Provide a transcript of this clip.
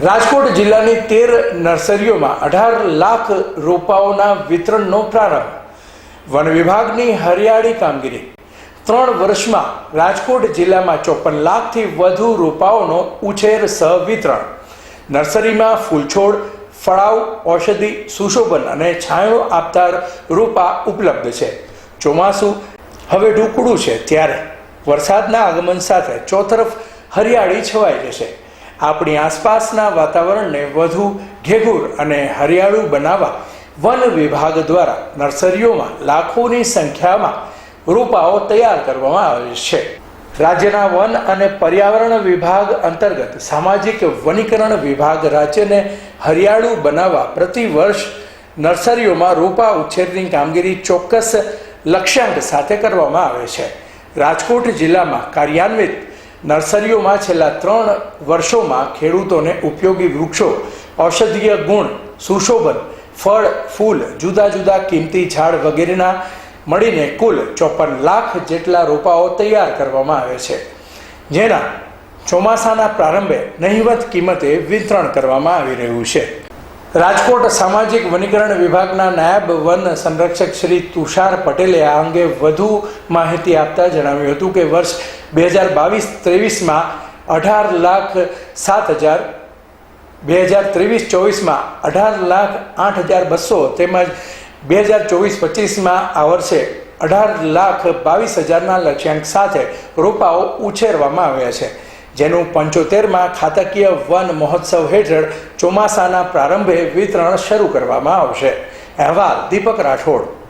રાજકોટ જિલ્લાની તેર નર્સરીઓમાં અઢાર લાખ રોપાઓના વિતરણનો પ્રારંભ. વન વિભાગની હરિયાળી કામગીરી. ત્રણ વર્ષમાં રાજકોટ જિલ્લામાં ચોપન લાખથી વધુ રોપાઓનો ઉછેર સહ વિતરણ નર્સરીમાં ફૂલછોડ, ફળાવ, ઔષધિ, સુશોભન અને છાંયો આપતા રોપા ઉપલબ્ધ છે. ચોમાસું હવે ઢૂકડું છે ત્યારે. વરસાદના આગમન સાથે ચોતરફ હરિયાળી છવાઈ જશે. આપણી આસપાસના વાતાવરણને વધુ ઘેઘૂર અને હરિયાળું બનાવવા વન વિભાગ દ્વારા નર્સરીઓમાં લાખોની સંખ્યામાં રોપાઓ તૈયાર કરવામાં આવે છે. રાજ્યના વન અને પર્યાવરણ વિભાગ અંતર્ગત સામાજિક વનીકરણ વિભાગ રાજ્યને હરિયાળું બનાવવા પ્રતિ વર્ષ નર્સરીઓમાં રોપા ઉછેરની કામગીરી ચોક્કસ લક્ષ્યાંક સાથે કરવામાં આવે છે. રાજકોટ જિલ્લામાં કાર્યાન્વિત નર્સરીઓમાં છેલ્લા ત્રણ વર્ષોમાં ખેડૂતોને ઉપયોગી વૃક્ષો, ઔષધીય ગુણ, સુશોભન, ફળ, ફૂલ, જુદા જુદા કિંમતી ઝાડ વગેરેના મળીને કુલ ચોપન લાખ જેટલા રોપાઓ તૈયાર કરવામાં આવે છે. જેના ચોમાસાના પ્રારંભે નહિવત કિંમતે વિતરણ કરવામાં આવી રહ્યું છે. રાજકોટ સામાજિક વનીકરણ વિભાગના નાયબ વન સંરક્ષક શ્રી તુષાર પટેલે આ અંગે વધુ માહિતી આપતા જણાવ્યું હતું કે વર્ષ બે હજાર બાવીસ ત્રેવીસમાં અઢાર લાખ સાત હજાર, બે હજાર ત્રેવીસ ચોવીસમાં અઢાર લાખ આઠ હજાર બસો, તેમજ બે હજાર ચોવીસ પચીસમાં આ વર્ષે અઢાર લાખ બાવીસ હજારના લક્ષ્યાંક સાથે રોપાઓ ઉછેરવામાં આવ્યા છે. જેનું પંચોતેરમાં ખાતાકીય વન મહોત્સવ હેઠળ ચોમાસાના પ્રારંભે વિતરણ શરૂ કરવામાં આવશે. અહેવાલ દીપક રાઠોડ.